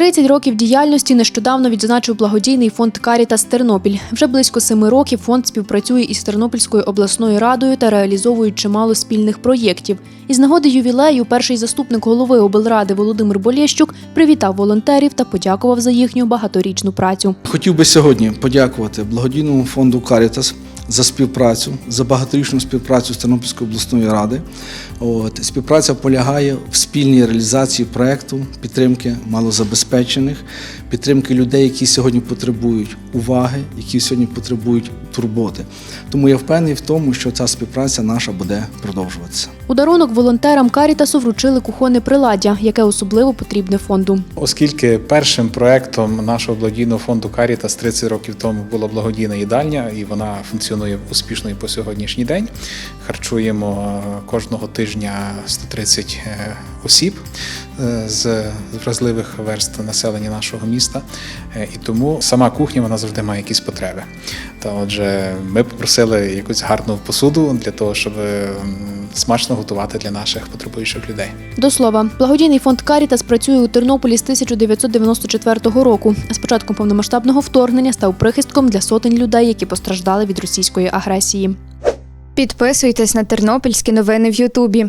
30 років діяльності нещодавно відзначив благодійний фонд Карітас Тернопіль. Вже близько семи років фонд співпрацює із Тернопільською обласною радою та реалізовує чимало спільних проєктів. Із нагоди ювілею перший заступник голови облради Володимир Болєщук привітав волонтерів та подякував за їхню багаторічну працю. Хотів би сьогодні подякувати благодійному фонду Карітас за співпрацю, за багаторічну співпрацю з Тернопільською обласною ради. От, співпраця полягає в спільній реалізації проекту підтримки малозабезпечених, підтримки людей, які сьогодні потребують уваги, які сьогодні потребують турботи. Тому я впевнений в тому, що ця співпраця наша буде продовжуватися. У дарунок волонтерам Карітасу вручили кухонне приладдя, яке особливо потрібне фонду. Оскільки першим проектом нашого благодійного фонду Карітас 30 років тому була благодійна їдальня, і вона функціонує успішно і по сьогоднішній день. Харчуємо е, кожного тижня 130 е, осіб е, з вразливих верств населення нашого міста. Е, І тому сама кухня вона завжди має якісь потреби. Та отже, ми попросили якусь гарну посуду для того, щоб смачно готувати для наших потребуючих людей. До слова, благодійний фонд Карітас працює у Тернополі з 1994 року. З початком повномасштабного вторгнення став прихистком для сотень людей, які постраждали від російської агресії. Підписуйтесь на тернопільські новини в Ютубі.